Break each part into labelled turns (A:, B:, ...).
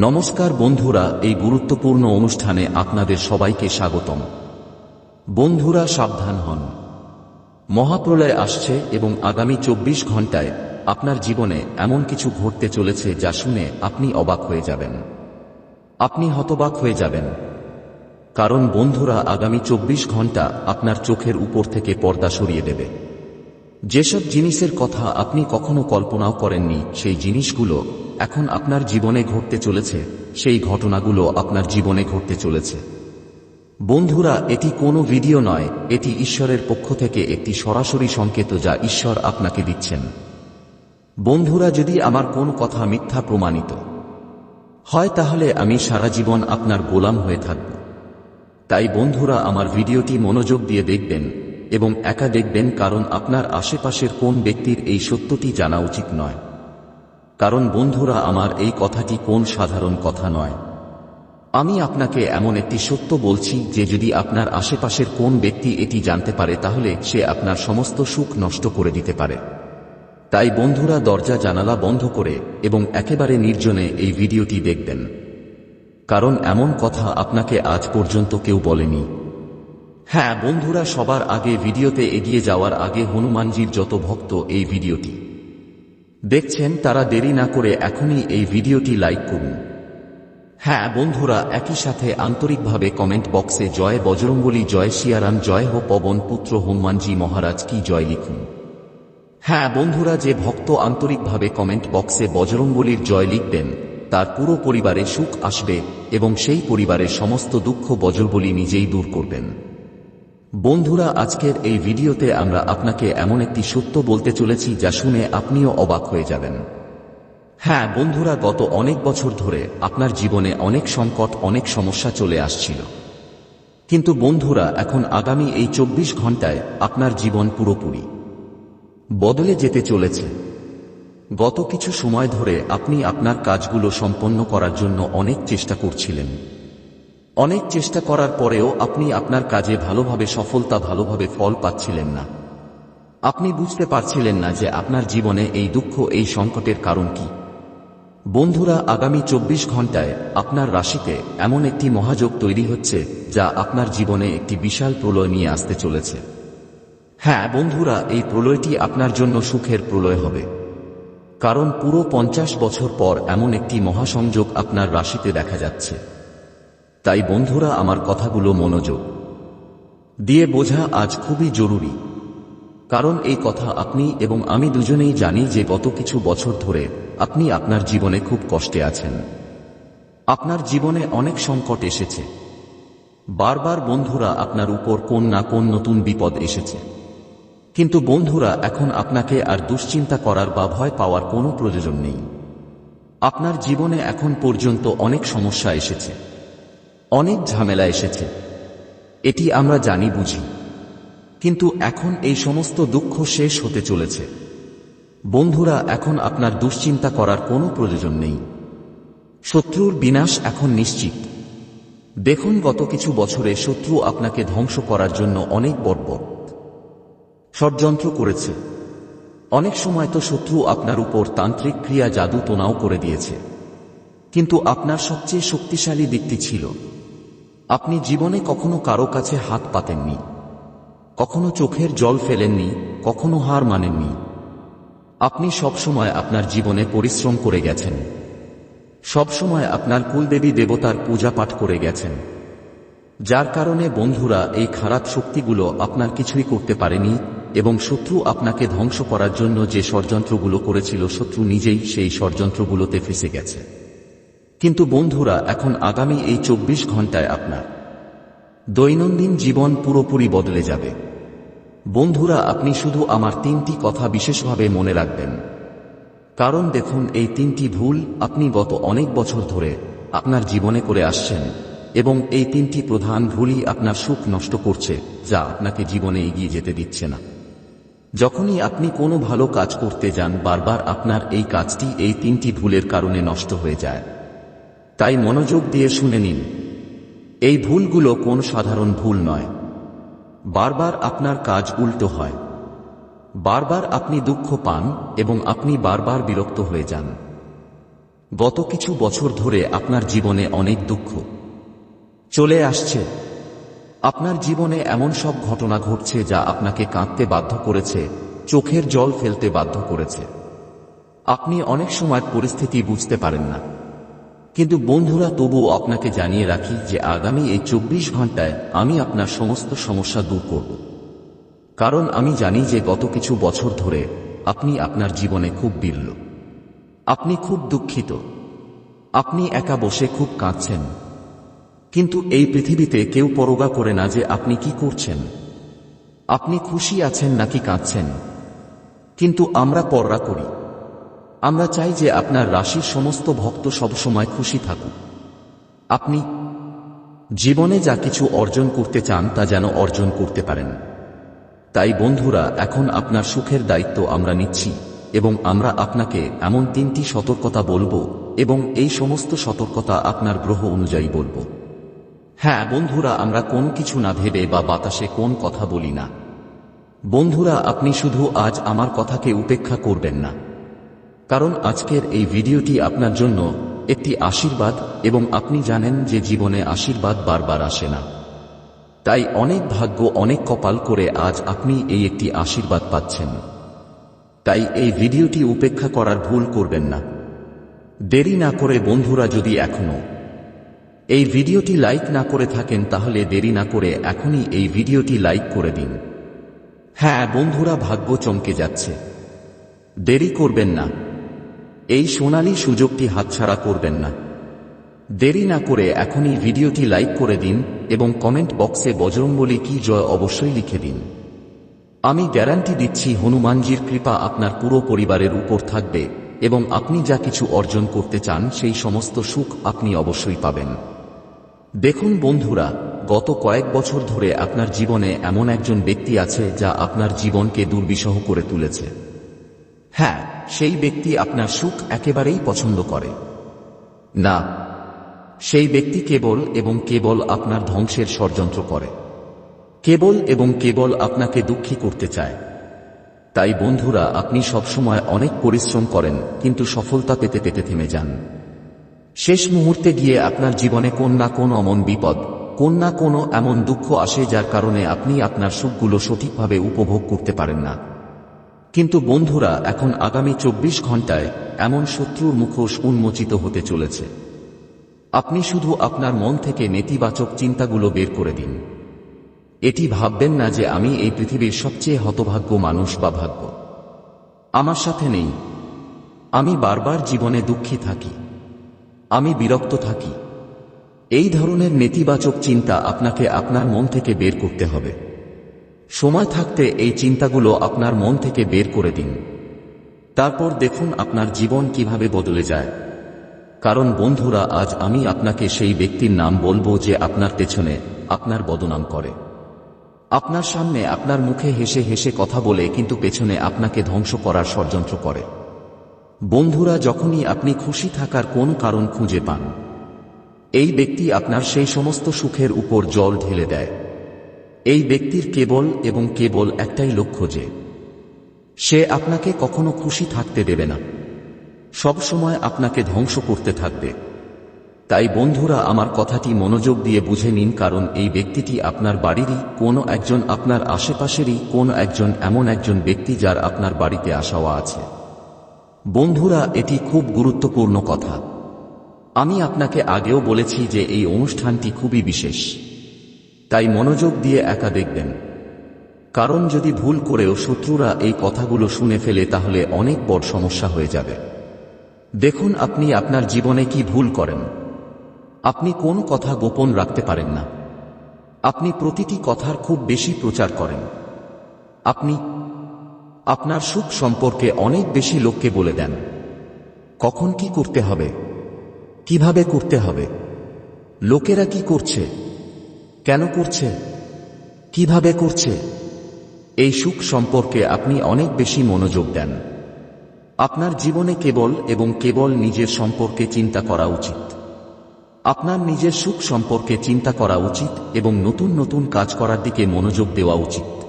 A: নমস্কার বন্ধুরা, এই গুরুত্বপূর্ণ অনুষ্ঠানে আপনাদের সবাইকে স্বাগতম। বন্ধুরা, সাবধান হন। মহাপ্রলয় আসছে এবং আগামী চব্বিশ ঘন্টায় আপনার জীবনে এমন কিছু ঘটতে চলেছে যা শুনে আপনি অবাক হয়ে যাবেন। আপনি হতবাক হয়ে যাবেন। কারণ বন্ধুরা, আগামী চব্বিশ ঘণ্টা আপনার চোখের উপর থেকে পর্দা সরিয়ে দেবে। যেসব জিনিসের কথা আপনি কখনো কল্পনাও করেননি, সেই জিনিসগুলো এখন আপনার জীবনে ঘটতে চলেছে, সেই ঘটনাগুলো আপনার জীবনে ঘটতে চলেছে। বন্ধুরা, এটি কোনো ভিডিও নয়, এটি ঈশ্বরের পক্ষ থেকে একটি সরাসরি সংকেত যা ঈশ্বর আপনাকে দিচ্ছেন। বন্ধুরা, যদি আমার কোন কথা মিথ্যা প্রমাণিত হয়, তাহলে আমি সারা জীবন আপনার গোলাম হয়ে থাকব। তাই বন্ধুরা, আমার ভিডিওটি মনোযোগ দিয়ে দেখবেন এবং একা দেখবেন, কারণ আপনার আশেপাশের কোন ব্যক্তির এই সত্যটি জানা উচিত নয়। কারণ বন্ধুরা, আমার এই কথাটি কোন সাধারণ কথা নয়। আমি আপনাকে এমন একটি সত্য বলছি যে যদি আপনার আশেপাশের কোন ব্যক্তি এটি জানতে পারে, তাহলে সে আপনার সমস্ত সুখ নষ্ট করে দিতে পারে। তাই বন্ধুরা, দরজা জানালা বন্ধ করে এবং একেবারে নির্জনে এই ভিডিওটি দেখবেন। কারণ এমন কথা আপনাকে আজ পর্যন্ত কেউ বলেনি। হ্যাঁ বন্ধুরা, সবার আগে ভিডিওতে এগিয়ে যাওয়ার আগে হনুমানজির যত ভক্ত এই ভিডিওটি দেখছেন তারা দেরি না করে এখনই এই ভিডিওটি লাইক করুন। হ্যাঁ বন্ধুরা, একই সাথে আন্তরিকভাবে কমেন্ট বক্সে জয় বজরঙ্গলী জয় শিয়ারাম, জয় হো পবন, পুত্র হনুমানজি মহারাজ কি জয় লিখুন। হ্যাঁ বন্ধুরা, যে ভক্ত আন্তরিকভাবে কমেন্ট বক্সে বজরঙ্গলির জয় লিখবেন, তার পুরো পরিবারে সুখ আসবে এবং সেই পরিবারের সমস্ত দুঃখ বজরবলি নিজেই দূর করবেন। বন্ধুরা, আজকের এই ভিডিওতে আমরা আপনাকে এমন একটি সত্য বলতে চলেছি যা শুনে আপনিও অবাক হয়ে যাবেন। হ্যাঁ বন্ধুরা, গত অনেক বছর ধরে আপনার জীবনে অনেক সংকট, অনেক সমস্যা চলে আসছিল। কিন্তু বন্ধুরা, এখন আগামী এই চব্বিশ ঘন্টায় আপনার জীবন পুরোপুরি বদলে যেতে চলেছে। গত কিছু সময় ধরে আপনি আপনার কাজগুলো সম্পন্ন করার জন্য অনেক চেষ্টা করছিলেন। অনেক চেষ্টা করার পরেও আপনি আপনার কাজে ভালোভাবে, সফলতা ভালোভাবে ফল পাচ্ছিলেন না। আপনি বুঝতে পারছিলেন না যে আপনার জীবনে এই দুঃখ, এই সংকটের কারণ কি। বন্ধুরা, আগামী চব্বিশ ঘন্টায় আপনার রাশিতে এমন একটি মহাযোগ তৈরি হচ্ছে, যা আপনার জীবনে একটি বিশাল প্রলয় নিয়ে আসতে চলেছে। হ্যাঁ বন্ধুরা, এই প্রলয়টি আপনার জন্য সুখের প্রলয় হবে। কারণ পুরো পঞ্চাশ বছর পর এমন একটি মহাসংযোগ আপনার রাশিতে দেখা যাচ্ছে। তাই বন্ধুরা, আমার কথাগুলো মনোযোগ দিয়ে বোঝা আজ খুবই জরুরি। কারণ এই কথা আপনি এবং আমি দুজনেই জানি যে গত কিছু বছর ধরে আপনি আপনার জীবনে খুব কষ্টে আছেন। আপনার জীবনে অনেক সংকট এসেছে। বারবার বন্ধুরা, আপনার উপর কোন না কোন নতুন বিপদ এসেছে। কিন্তু বন্ধুরা, এখন আপনাকে আর দুশ্চিন্তা করার বা ভয় পাওয়ার কোনো প্রয়োজন নেই। আপনার জীবনে এখন পর্যন্ত অনেক সমস্যা এসেছে। অনেক ঝামেলা এসেছে। এটি আমরা জানি, বুঝি। কিন্তু এখন এই সমস্ত দুঃখ শেষ হতে চলেছে। বন্ধুরা, এখন আপনার দুশ্চিন্তা করার কোনো প্রয়োজন নেই। শত্রুর বিনাশ এখন নিশ্চিত। দেখুন, গত কিছু বছরে শত্রু আপনাকে ধ্বংস করার জন্য অনেক বর্বর ষড়যন্ত্র করেছে। অনেক সময় তো শত্রু আপনার উপর তান্ত্রিক ক্রিয়া জাদু তোনাও করে দিয়েছে। কিন্তু আপনার সবচেয়ে শক্তিশালী দিকটি ছিল। আপনি জীবনে কখনো কারও কাছে হাত পাতেননি। কখনো চোখের জল ফেলেননি, কখনো হার মানেননি। আপনি সবসময় আপনার জীবনে পরিশ্রম করে গেছেন। সবসময় আপনার কুলদেবী দেবতার পূজা পাঠ করে গেছেন। যার কারণে বন্ধুরা এই খারাপ শক্তিগুলো আপনার কিছুই করতে পারেনি এবং শত্রু আপনাকে ধ্বংস করার জন্য যে ষড়যন্ত্রগুলো করেছিল শত্রু নিজেই সেই ষড়যন্ত্রগুলোতে ফেসে গেছে। কিন্তু বন্ধুরা, এখন আগামী এই চব্বিশ ঘন্টায় আপনার দৈনন্দিন জীবন পুরোপুরি বদলে যাবে। বন্ধুরা, আপনি শুধু আমার তিনটি কথা বিশেষভাবে মনে রাখবেন। কারণ দেখুন, এই তিনটি ভুল আপনি গত অনেক বছর ধরে আপনার জীবনে করে আসছেন এবং এই তিনটি প্রধান ভুলই আপনার সুখ নষ্ট করছে, যা আপনাকে জীবনে এগিয়ে যেতে দিচ্ছে না। যখনই আপনি কোনো ভালো কাজ করতে যান, বারবার আপনার এই কাজটি, এই তিনটি ভুলের কারণে নষ্ট হয়ে যায়। তাই মনোযোগ দিয়ে শুনে নিন। এই ভুলগুলো কোন সাধারণ ভুল নয়। বারবার আপনার কাজ উল্টো হয়। বারবার আপনি দুঃখ পান এবং আপনি বারবার বিরক্ত হয়ে যান। গত কিছু বছর ধরে আপনার জীবনে অনেক দুঃখ চলে আসছে। আপনার জীবনে এমন সব ঘটনা ঘটছে যা আপনাকে কাঁদতে বাধ্য করেছে, চোখের জল ফেলতে বাধ্য করেছে। আপনি অনেক সময় পরিস্থিতি বুঝতে পারেন না। কিন্তু বন্ধুরা, তবুও আপনাকে জানিয়ে রাখি যে আগামী এই চব্বিশ ঘন্টায় আমি আপনার সমস্ত সমস্যা দূর করব। কারণ আমি জানি যে গত কিছু বছর ধরে আপনি আপনার জীবনে খুব বিরল। আপনি খুব দুঃখিত। আপনি একা বসে খুব কাঁদছেন। কিন্তু এই পৃথিবীতে কেউ পরোগা করে না যে আপনি কি করছেন। আপনি খুশি আছেন নাকি কাঁদছেন। কিন্তু আমরা পররা করি। আমরা চাই যে আপনার রাশির সমস্ত ভক্ত সবসময় খুশি থাকুক আপনি জীবনে যা কিছু অর্জন করতে চান তা যেন অর্জন করতে পারেন। তাই বন্ধুরা, এখন আপনার সুখের দায়িত্ব আমরা নিচ্ছি এবং আমরা আপনাকে এমন তিনটি সতর্কতা বলব এবং এই সমস্ত সতর্কতা আপনার গ্রহ অনুযায়ী বলব। হ্যাঁ বন্ধুরা, আমরা কোন কিছু না ভেবে বা বাতাসে কোন কথা বলি না। বন্ধুরা, আপনি শুধু আজ আমার কথাকে উপেক্ষা করবেন না। কারণ আজকের এই ভিডিওটি আপনার জন্য একটি আশীর্বাদ এবং আপনি জানেন যে জীবনে আশীর্বাদ বারবার আসে না। তাই অনেক ভাগ্য, অনেক কপাল করে আজ আপনি এই একটি আশীর্বাদ পাচ্ছেন। তাই এই ভিডিওটি উপেক্ষা করার ভুল করবেন না। দেরি না করে বন্ধুরা যদি এখনও এই ভিডিওটি লাইক না করে থাকেন তাহলে দেরি না করে এখনই এই ভিডিওটি লাইক করে দিন। হ্যাঁ বন্ধুরা, ভাগ্য চমকে যাচ্ছে। দেরি করবেন না। এই সোনালী সুযোগটি হাতছাড়া করবেন না। দেরি না করে এখনই ভিডিওটি লাইক করে দিন এবং কমেন্ট বক্সে বজরংবলী কি জয় অবশ্যই লিখে দিন। আমি গ্যারান্টি দিচ্ছি হনুমানজির কৃপা আপনার পুরো পরিবারের উপর থাকবে এবং আপনি যা কিছু অর্জন করতে চান সেই সমস্ত সুখ আপনি অবশ্যই পাবেন। দেখুন বন্ধুরা, গত কয়েক বছর ধরে আপনার জীবনে এমন একজন ব্যক্তি আছে যা আপনার জীবনকে দুর্বিষহ করে তুলেছে। হ্যাঁ সেই ব্যক্তি আপনার সুখ একেবারেই পছন্দ করে। না, সেই ব্যক্তি কেবল এবং কেবল আপনার ধ্বংসের ষড়যন্ত্র করে। কেবল এবং কেবল আপনাকে দুঃখী করতে চায়। তাই বন্ধুরা, আপনি সবসময় অনেক পরিশ্রম করেন, কিন্তু সফলতা পেতে পেতে থেমে যান। শেষ মুহূর্তে গিয়ে আপনার জীবনে কোন না কোন অমন বিপদ, কোন না কোনো এমন দুঃখ আসে যার কারণে আপনি আপনার সুখগুলো সঠিকভাবে উপভোগ করতে পারেন না। কিন্তু বন্ধুরা, এখন আগামী চব্বিশ ঘন্টায় এমন শত্রুর মুখোশ উন্মোচিত হতে চলেছে। আপনি শুধু আপনার মন থেকে নেতিবাচক চিন্তাগুলো বের করে দিন। এটি ভাববেন না যে আমি এই পৃথিবীর সবচেয়ে হতভাগ্য মানুষ বা ভাগ্য। আমার সাথে নেই। আমি বারবার জীবনে দুঃখী থাকি। আমি বিরক্ত থাকি। এই ধরনের নেতিবাচক চিন্তা আপনাকে আপনার মন থেকে বের করতে হবে। সময় থাকতে এই চিন্তাগুলো আপনার মন থেকে বের করে দিন। তারপর দেখুন আপনার জীবন কীভাবে বদলে যায়। কারণ বন্ধুরা, আজ আমি আপনাকে সেই ব্যক্তির নাম বলব যে আপনার পেছনে আপনার বদনাম করে। আপনার সামনে আপনার মুখে হেসে হেসে কথা বলে কিন্তু পেছনে আপনাকে ধ্বংস করার ষড়যন্ত্র করে। বন্ধুরা, যখনই আপনি খুশি থাকার কোন কারণ খুঁজে পান, এই ব্যক্তি আপনার সেই সমস্ত সুখের উপর জল ঢেলে দেয়। এই ব্যক্তির কেবল এবং কেবল একটাই লক্ষ্য যে, সে আপনাকে কখনো খুশি থাকতে দেবে না। সব সময় আপনাকে ধ্বংস করতে থাকবে। তাই বন্ধুরা, আমার কথাটি মনোযোগ দিয়ে বুঝে নিন, কারণ এই ব্যক্তিটি আপনার বাড়িরই কোনো একজন আপনার আশেপাশেরই কোনো একজন এমন একজন ব্যক্তি যার আপনার বাড়িতে আসাওয়া আছে। বন্ধুরা, এটি খুব গুরুত্বপূর্ণ কথা। আমি আপনাকে আগেও বলেছি যে এই অনুষ্ঠানটি খুবই বিশেষ। তাই মনোযোগ দিয়ে একা দেখবেন। কারণ যদি ভুল করেও শত্রুরা এই কথাগুলো শুনে ফেলে তাহলে অনেক বড় সমস্যা হয়ে যাবে। দেখুন আপনি আপনার জীবনে কি ভুল করেন। আপনি কোন কথা গোপন রাখতে পারেন না। আপনি প্রতিটি কথার খুব বেশি প্রচার করেন। আপনি আপনার সুখ সম্পর্কে অনেক বেশি লোককে বলে দেন। কখন কি করতে হবে? কীভাবে করতে হবে? লোকেরা কি করছে? কেন করছে? কীভাবে করছে? এই সুখ সম্পর্কে আপনি অনেক বেশি মনোযোগ দেন। আপনার জীবনে কেবল এবং কেবল নিজের সম্পর্কে চিন্তা করা উচিত। আপনার নিজের সুখ সম্পর্কে চিন্তা করা উচিত এবং নতুন নতুন কাজ করার দিকে মনোযোগ দেওয়া উচিত।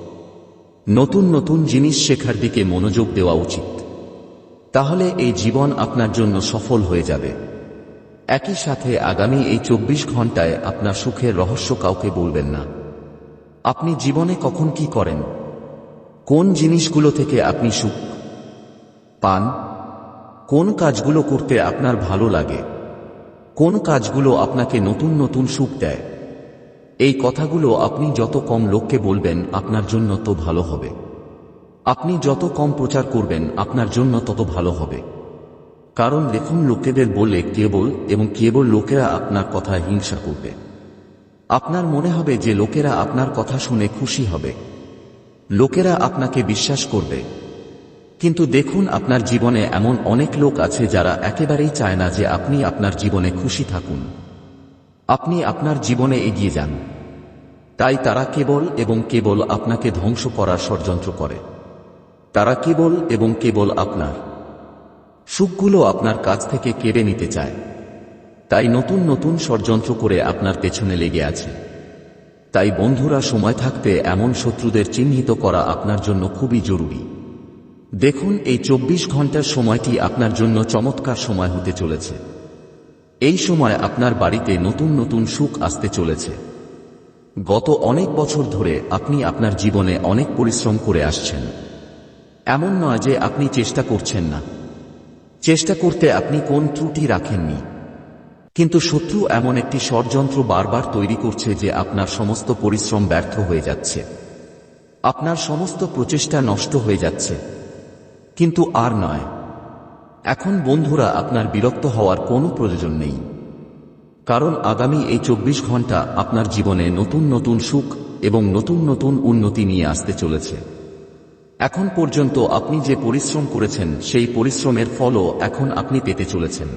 A: নতুন নতুন জিনিস শেখার দিকে মনোযোগ দেওয়া উচিত। তাহলে এই জীবন আপনার জন্য সফল হয়ে যাবে। একই সাথে আগামী এই চব্বিশ ঘন্টায় আপনার সুখের রহস্য কাউকে বলবেন না। আপনি জীবনে কখন কি করেন? কোন জিনিসগুলো থেকে আপনি সুখ পান? কোন কাজগুলো করতে আপনার ভালো লাগে? কোন কাজগুলো আপনাকে নতুন নতুন সুখ দেয়? এই কথাগুলো আপনি যত কম লোককে বলবেন, আপনার জন্য তো ভালো হবে। আপনি যত কম প্রচার করবেন, আপনার জন্য তত ভালো হবে। কারণ দেখুন লোকেদের বলে কেবল এবং কেবল লোকেরা আপনার কথা হিংসা করবে। আপনার মনে হবে যে লোকেরা আপনার কথা শুনে খুশি হবে। লোকেরা আপনাকে বিশ্বাস করবে। কিন্তু দেখুন আপনার জীবনে এমন অনেক লোক আছে যারা একেবারেই চায় না যে আপনি আপনার জীবনে খুশি থাকুন। আপনি আপনার জীবনে এগিয়ে যান। তাই তারা কেবল এবং কেবল আপনাকে ধ্বংস করার ষড়যন্ত্র করে। তারা কেবল এবং কেবল আপনার। সুখগুলো আপনার কাছ থেকে কেড়ে নিতে চায়। তাই নতুন নতুন ষড়যন্ত্র করে আপনার পেছনে লেগে আছে। তাই বন্ধুরা সময় থাকতে এমন শত্রুদের চিহ্নিত করা আপনার জন্য খুবই জরুরি। দেখুন, এই চব্বিশ ঘণ্টার সময়টি আপনার জন্য চমৎকার সময় হতে চলেছে। এই সময় আপনার বাড়িতে নতুন নতুন সুখ আসতে চলেছে। গত অনেক বছর ধরে আপনি আপনার জীবনে অনেক পরিশ্রম করে আসছেন। এমন নয় যে আপনি চেষ্টা করছেন না। চেষ্টা করতে আপনি কোন ত্রুটি রাখেননি। কিন্তু শত্রু এমন একটি ষড়যন্ত্র বারবার তৈরি করছে যে আপনার সমস্ত পরিশ্রম ব্যর্থ হয়ে যাচ্ছে। আপনার সমস্ত প্রচেষ্টা নষ্ট হয়ে যাচ্ছে। কিন্তু আর নয়। এখন বন্ধুরা, আপনার বিরক্ত হওয়ার কোনো প্রয়োজন নেই। কারণ আগামী এই চব্বিশ ঘণ্টা আপনার জীবনে নতুন নতুন সুখ এবং নতুন নতুন উন্নতি নিয়ে আসতে চলেছে। এখন পর্যন্ত আপনি যে পরিশ্রম করেছেন, সেই পরিশ্রমের ফলও এখন আপনি পেতে চলেছেন।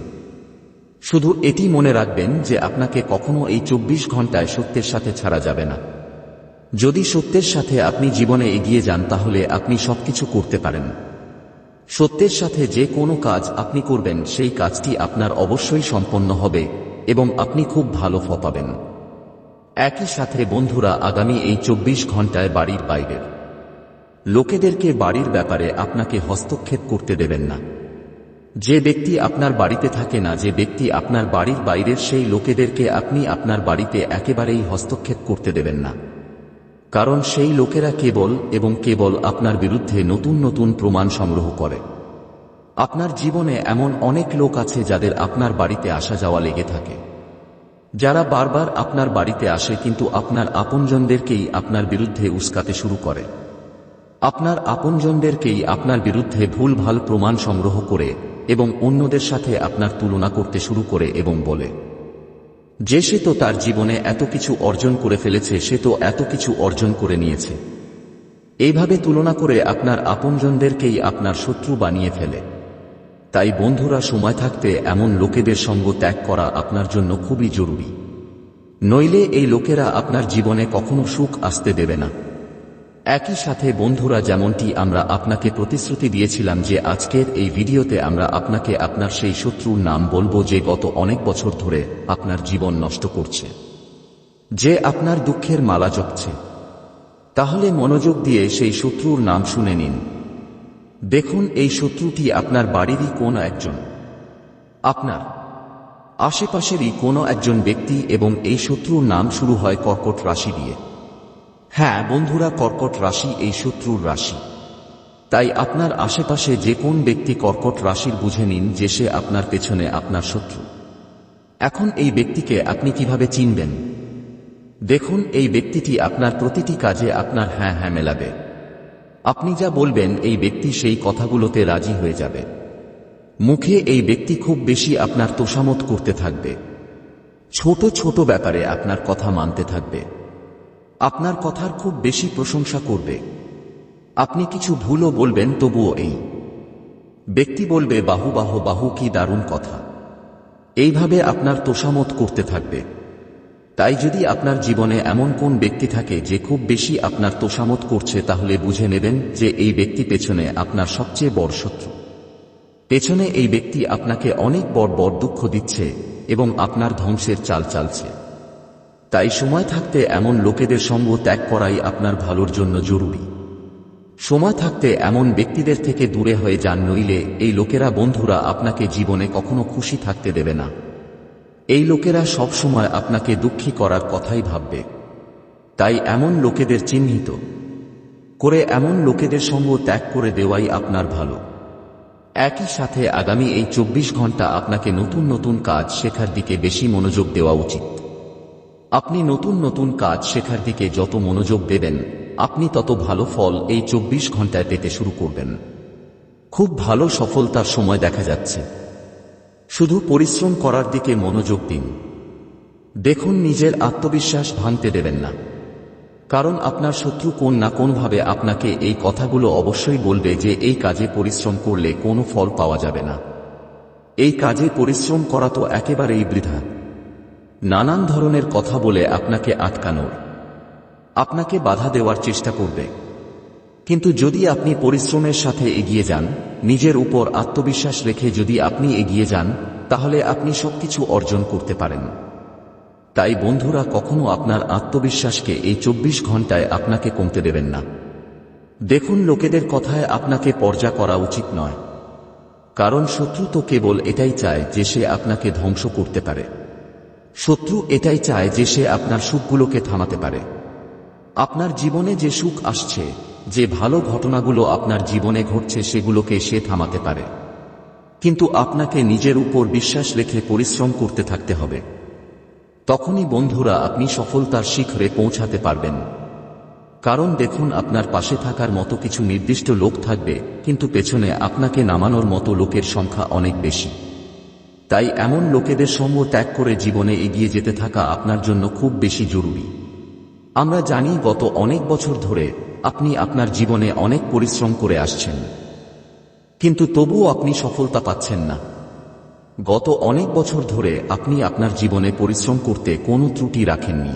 A: শুধু এটি মনে রাখবেন যে আপনাকে কখনো এই চব্বিশ ঘন্টায় সত্যের সাথে ছাড়া যাবে না। যদি সত্যের সাথে আপনি জীবনে এগিয়ে যান, তাহলে আপনি সবকিছু করতে পারেন। সত্যের সাথে যে কোনো কাজ আপনি করবেন, সেই কাজটি আপনার অবশ্যই সম্পন্ন হবে এবং আপনি খুব ভালো ফল পাবেন। একই সাথে বন্ধুরা, আগামী এই চব্বিশ ঘন্টায় বাড়ির বাইরের লোকেদেরকে বাড়ির ব্যাপারে আপনাকে হস্তক্ষেপ করতে দেবেন না। যে ব্যক্তি আপনার বাড়িতে থাকে না, যে ব্যক্তি আপনার বাড়ির বাইরের সেই লোকেদেরকে আপনি আপনার বাড়িতে একেবারেই হস্তক্ষেপ করতে দেবেন না। কারণ সেই লোকেরা কেবল এবং কেবল আপনার বিরুদ্ধে নতুন নতুন প্রমাণ সংগ্রহ করে। আপনার জীবনে এমন অনেক লোক আছে যাদের আপনার বাড়িতে আসা যাওয়া লেগে থাকে। যারা বারবার আপনার বাড়িতে আসে কিন্তু আপনার আপনজনদেরকেই আপনার বিরুদ্ধে উস্কাতে শুরু করে। আপনার আপনজনদেরকেই আপনার বিরুদ্ধে ভুলভাল প্রমাণ সংগ্রহ করে এবং অন্যদের সাথে আপনার তুলনা করতে শুরু করে এবং বলে, যে সে তো তার জীবনে এত কিছু অর্জন করে ফেলেছে, সে তো এত কিছু অর্জন করে নিয়েছে। এইভাবে তুলনা করে আপনার আপনজনদেরকেই আপনার শত্রু বানিয়ে ফেলে। তাই বন্ধুরা, সময় থাকতে এমন লোকেদের সঙ্গ ত্যাগ করা আপনার জন্য খুবই জরুরি। নইলে এই লোকেরা আপনার জীবনে কখনো সুখ আসতে দেবে না। একই সাথে বন্ধুরা, যেমনটি আমরা আপনাকে প্রতিশ্রুতি দিয়েছিলাম যে আজকের এই ভিডিওতে আমরা আপনাকে আপনার সেই শত্রুর নাম বলব যে গত অনেক বছর ধরে আপনার জীবন নষ্ট করছে। যে আপনার দুঃখের মালা জপছে। তাহলে মনোযোগ দিয়ে সেই শত্রুর নাম শুনে নিন। দেখুন, এই শত্রুটি আপনার বাড়িরই কোন একজন। আপনার আশেপাশেরই কোনো একজন ব্যক্তি এবং এই শত্রুর নাম শুরু হয় কর্কট রাশি দিয়ে। হ্যাঁ বন্ধুরা, কর্কট রাশি এই শত্রুর রাশি। তাই আপনার আশেপাশে যে কোন ব্যক্তি কর্কট রাশির বুঝে নিন যে সে আপনার পেছনে আপনার শত্রু। এখন এই ব্যক্তিকে আপনি কীভাবে চিনবেন? দেখুন, এই ব্যক্তিটি আপনার প্রতিটি কাজে আপনার হ্যাঁ হ্যাঁ মেলাবে। আপনি যা বলবেন, এই ব্যক্তি সেই কথাগুলোতে রাজি হয়ে যাবে। মুখে এই ব্যক্তি খুব বেশি আপনার তোষামত করতে থাকবে। ছোট ছোট ব্যাপারে আপনার কথা মানতে থাকবে। আপনার কথার খুব বেশি প্রশংসা করবে। আপনি কিছু ভুলও বলবেন, তবুও এই। ব্যক্তি বলবে, বাহু, বাহ, বাহু, কি দারুণ কথা। এইভাবে আপনার তোষামত করতে থাকবে। তাই যদি আপনার জীবনে এমন কোন ব্যক্তি থাকে যে খুব বেশি আপনার তোষামত করছে, তাহলে বুঝে নেবেন যে এই ব্যক্তি পেছনে আপনার সবচেয়ে বড় শত্রু। পেছনে এই ব্যক্তি আপনাকে অনেক বড় বড় দুঃখ দিচ্ছে এবং আপনার ধ্বংসের চাল চালছে। তাই সময় থাকতে এমন লোকেদের সঙ্গ ত্যাগ করাই আপনার ভালোর জন্য জরুরি। সময় থাকতে এমন ব্যক্তিদের থেকে দূরে হয়ে যান, নইলে এই লোকেরা বন্ধুরা আপনাকে জীবনে কখনো খুশি থাকতে দেবে না। এই লোকেরা সব সময় আপনাকে দুঃখী করার কথাই ভাববে। তাই এমন লোকেদের চিহ্নিত করে এমন লোকেদের সঙ্গ ত্যাগ করে দেওয়াই আপনার ভালো। একই সাথে আগামী এই চব্বিশ ঘণ্টা আপনাকে নতুন নতুন কাজ শেখার দিকে বেশি মনোযোগ দেওয়া উচিত। আপনি নতুন নতুন কাজ শেখার দিকে যত মনোযোগ দেবেন, আপনি তত ভালো ফল এই চব্বিশ ঘন্টায় পেতে শুরু করবেন। খুব ভালো সফলতার সময় দেখা যাচ্ছে। শুধু পরিশ্রম করার দিকে মনোযোগ দিন। দেখুন নিজের আত্মবিশ্বাস ভাঙতে দেবেন না। কারণ আপনার শত্রু কোন না কোনভাবে আপনাকে এই কথাগুলো অবশ্যই বলবে যে এই কাজে পরিশ্রম করলে কোনো ফল পাওয়া যাবে না। এই কাজে পরিশ্রম করা তো একেবারেই বৃথা। নানান ধরনের কথা বলে আপনাকে আটকানোর। আপনাকে বাধা দেওয়ার চেষ্টা করবে। কিন্তু যদি আপনি পরিশ্রমের সাথে এগিয়ে যান, নিজের উপর আত্মবিশ্বাস রেখে যদি আপনি এগিয়ে যান, তাহলে আপনি সবকিছু অর্জন করতে পারেন। তাই বন্ধুরা, কখনো আপনার আত্মবিশ্বাসকে এই চব্বিশ ঘন্টায় আপনাকে কমতে দেবেন না। দেখুন, লোকেদের কথায় আপনাকে পর্যা করা উচিত নয়। কারণ শত্রু তো কেবল এটাই চায় যে সে আপনাকে ধ্বংস করতে পারে। শত্রু এটাই চায় যে সে আপনার সুখগুলোকে থামাতে পারে। আপনার জীবনে যে সুখ আসছে, যে ভালো ঘটনাগুলো আপনার জীবনে ঘটছে সেগুলোকে সে থামাতে পারে। কিন্তু আপনাকে নিজের উপর বিশ্বাস রেখে পরিশ্রম করতে থাকতে হবে। তখনই বন্ধুরা আপনি সফলতার শিখরে পৌঁছাতে পারবেন। কারণ দেখুন আপনার পাশে থাকার মতো কিছু নির্দিষ্ট লোক থাকবে, কিন্তু পেছনে আপনাকে নামানোর মতো লোকের সংখ্যা অনেক বেশি। তাই এমন লোকেদের সঙ্গ ত্যাগ করে জীবনে এগিয়ে যেতে থাকা আপনার জন্য খুব বেশি জরুরি। আমরা জানি গত অনেক বছর ধরে আপনি আপনার জীবনে অনেক পরিশ্রম করে আসছেন। কিন্তু তবুও আপনি সফলতা পাচ্ছেন না। গত অনেক বছর ধরে আপনি আপনার জীবনে পরিশ্রম করতে কোনো ত্রুটি রাখেননি।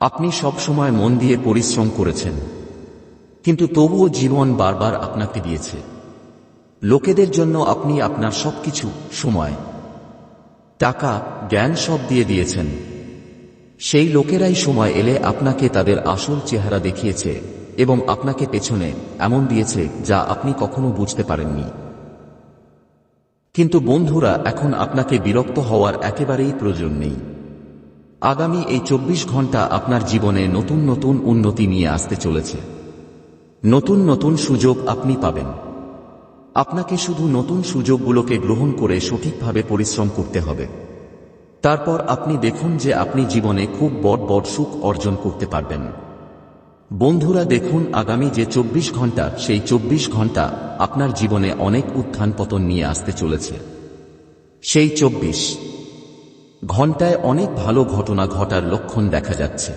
A: আপনি সব সময় মন দিয়ে পরিশ্রম করেছেন। কিন্তু তবুও জীবন বারবার আপনাকে দিয়েছে। লোকেদের জন্য আপনি আপনার সবকিছু সময় টাকা, জ্ঞান সব দিয়ে দিয়েছেন। সেই লোকেরাই সময় এলে আপনাকে তাদের আসল চেহারা দেখিয়েছে এবং আপনাকে পেছনে এমন দিয়েছে যা আপনি কখনো বুঝতে পারেননি। কিন্তু বন্ধুরা, এখন আপনাকে বিরক্ত হওয়ার একেবারেই প্রয়োজন নেই। আগামী এই চব্বিশ ঘণ্টা আপনার জীবনে নতুন নতুন উন্নতি নিয়ে আসতে চলেছে। নতুন নতুন সুযোগ আপনি পাবেন। আপনাকে শুধু নতুন সুযোগগুলোকে গ্রহণ করে সঠিকভাবে পরিশ্রম করতে হবে। তারপর আপনি দেখুন যে আপনি জীবনে খুব বড় বড় সুখ অর্জন করতে পারবেন। বন্ধুরা, দেখুন আগামী যে চব্বিশ ঘণ্টা, সেই চব্বিশ ঘণ্টা আপনার জীবনে অনেক উত্থান পতন নিয়ে আসতে চলেছে। সেই চব্বিশ ঘন্টায় অনেক ভালো ঘটনা ঘটার লক্ষণ দেখা যাচ্ছে।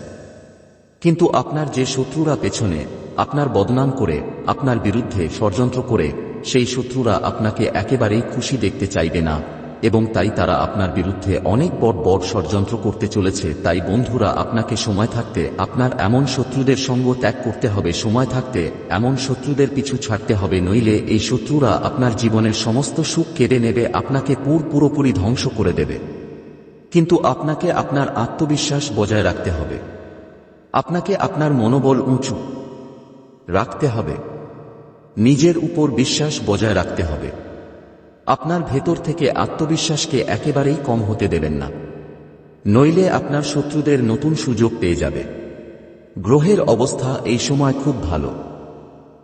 A: কিন্তু আপনার যে শত্রুরা পেছনে আপনার বদনাম করে, আপনার বিরুদ্ধে ষড়যন্ত্র করে, সেই শত্রুরা আপনাকে একেবারেই খুশি দেখতে চাইবে না। এবং তাই তারা আপনার বিরুদ্ধে অনেক বড় বড় ষড়যন্ত্র করতে চলেছে। তাই বন্ধুরা, আপনাকে সময় থাকতে আপনার এমন শত্রুদের সঙ্গ ত্যাগ করতে হবে, সময় থাকতে এমন শত্রুদের পিছু ছাড়তে হবে, নইলে এই শত্রুরা আপনার জীবনের সমস্ত সুখ কেড়ে নেবে, আপনাকে পুর পুরোপুরি ধ্বংস করে দেবে। কিন্তু আপনাকে আপনার আত্মবিশ্বাস বজায় রাখতে হবে। আপনাকে আপনার মনোবল উঁচু রাখতে হবে। নিজের উপর বিশ্বাস বজায় রাখতে হবে। আপনার ভেতর থেকে আত্মবিশ্বাসকে একেবারেই কম হতে দেবেন না। নইলে আপনার শত্রুদের নতুন সুযোগ পেয়ে যাবে। গ্রহের অবস্থা এই সময় খুব ভালো।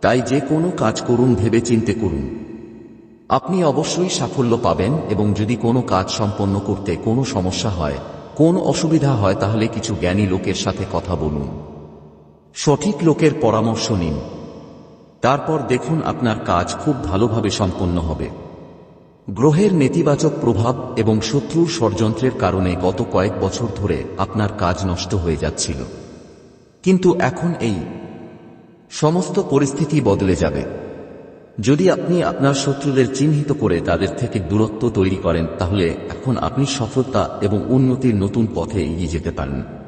A: তাই যে কোনো কাজ করুন ভেবে চিনতে করুন। আপনি অবশ্যই সাফল্য পাবেন এবং যদি কোনো কাজ সম্পন্ন করতে কোনো সমস্যা হয়, কোন অসুবিধা হয় তাহলে কিছু জ্ঞানী লোকের সাথে কথা বলুন। সঠিক লোকের পরামর্শ নিন। তারপর দেখুন আপনার কাজ খুব ভালোভাবে সম্পন্ন হবে। গ্রহের নেতিবাচক প্রভাব এবং শত্রুর ষড়যন্ত্রের কারণে গত কয়েক বছর ধরে আপনার কাজ নষ্ট হয়ে যাচ্ছিল। কিন্তু এখন এই সমস্ত পরিস্থিতি বদলে যাবে। যদি আপনি আপনার শত্রুদের চিহ্নিত করে তাদের থেকে দূরত্ব তৈরি করেন, তাহলে এখন আপনি সফলতা এবং উন্নতির নতুন পথে এগিয়ে যেতে পারেন।